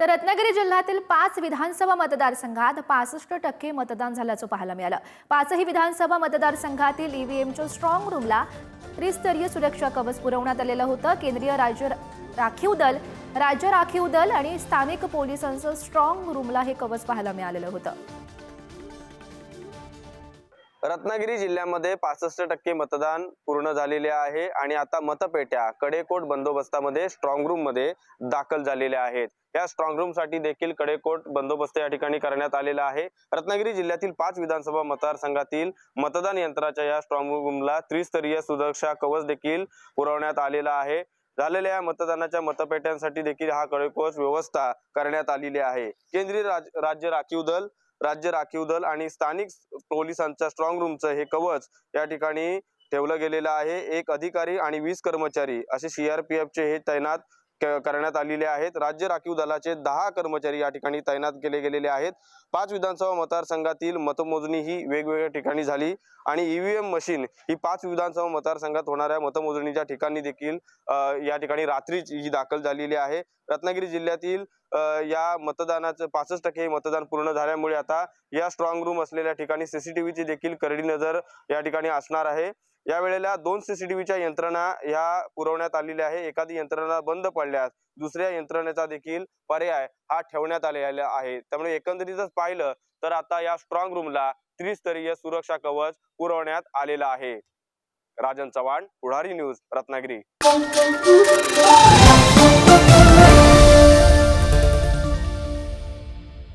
तर रत्नागिरी जिल्ह्यातील पाच विधानसभा मतदारसंघात पासष्ट टक्के मतदान झाल्याचं पाहायला मिळालं. पाचही विधानसभा मतदारसंघातील ईव्हीएमच्या स्ट्रॉंग रूमला त्रिस्तरीय सुरक्षा कवच पुरवण्यात आलेलं होतं. केंद्रीय राज्य राखीव दल राज्य राखीव दल आणि स्थानिक पोलिसांचं स्ट्रॉंग रूमला हे कवच पाहायला मिळालेलं होतं. रत्नागिरी जिल्ह्यामध्ये पासष्ट टक्के मतदान पूर्ण झालेले आहे आणि आता मतपेट्या कडेकोट बंदोबस्तामध्ये स्ट्रॉंग रूममध्ये दाखल झालेल्या आहेत. या स्ट्रॉंग रूमसाठी देखील कडेकोट बंदोबस्त या ठिकाणी करण्यात आलेला आहे. रत्नागिरी जिल्ह्यातील पाच विधानसभा मतदारसंघातील मतदान यंत्राच्या या स्ट्रॉंग रूमला त्रिस्तरीय सुरक्षा कवच देखील पुरवण्यात आलेला आहे. झालेल्या या मतदानाच्या मतपेट्यांसाठी देखील हा कडेकोट व्यवस्था करण्यात आलेली आहे. केंद्रीय राज- राज्य राखीव दल राज्य राखीव दल आणि स्थानिक पोलिसांच्या स्ट्रॉंग रूमचं हे कवच या ठिकाणी ठेवलं गेलेलं आहे. एक अधिकारी आणि वीस कर्मचारी असे सीआरपीएफचे हे तैनात करण्यात आलेले आहेत. राज्य राखीव दलाचे दहा कर्मचारी या ठिकाणी तैनात केले गेलेले आहेत. पाच विधानसभा मतदारसंघातील मतमोजणी ही वेगवेगळ्या ठिकाणी झाली आणि ईव्हीएम मशीन ही पाच विधानसभा मतदारसंघात होणाऱ्या मतमोजणीच्या ठिकाणी देखील या ठिकाणी रात्री ही दाखल झालेली आहे. रत्नागिरी जिल्ह्यातील या मतदानाचं पासष्ट टक्के मतदान पूर्ण झाल्यामुळे आता या स्ट्रॉंग रूम असलेल्या ठिकाणी सीसीटीव्हीची देखील करडी नजर या ठिकाणी असणार आहे. या वेळेला दोन सीसीटीव्हीच्या यंत्रणा ह्या पुरवण्यात आलेल्या आहे. एखादी यंत्रणा बंद पडल्यास दुसऱ्या यंत्रणेचा देखील पर्याय हा ठेवण्यात आलेला आहे. त्यामुळे एकंदरीतच पाहिलं तर आता या स्ट्रॉंग रूमला त्रिस्तरीय सुरक्षा कवच पुरवण्यात आलेला आहे. राजन चव्हाण पुढारी न्यूज रत्नागिरी.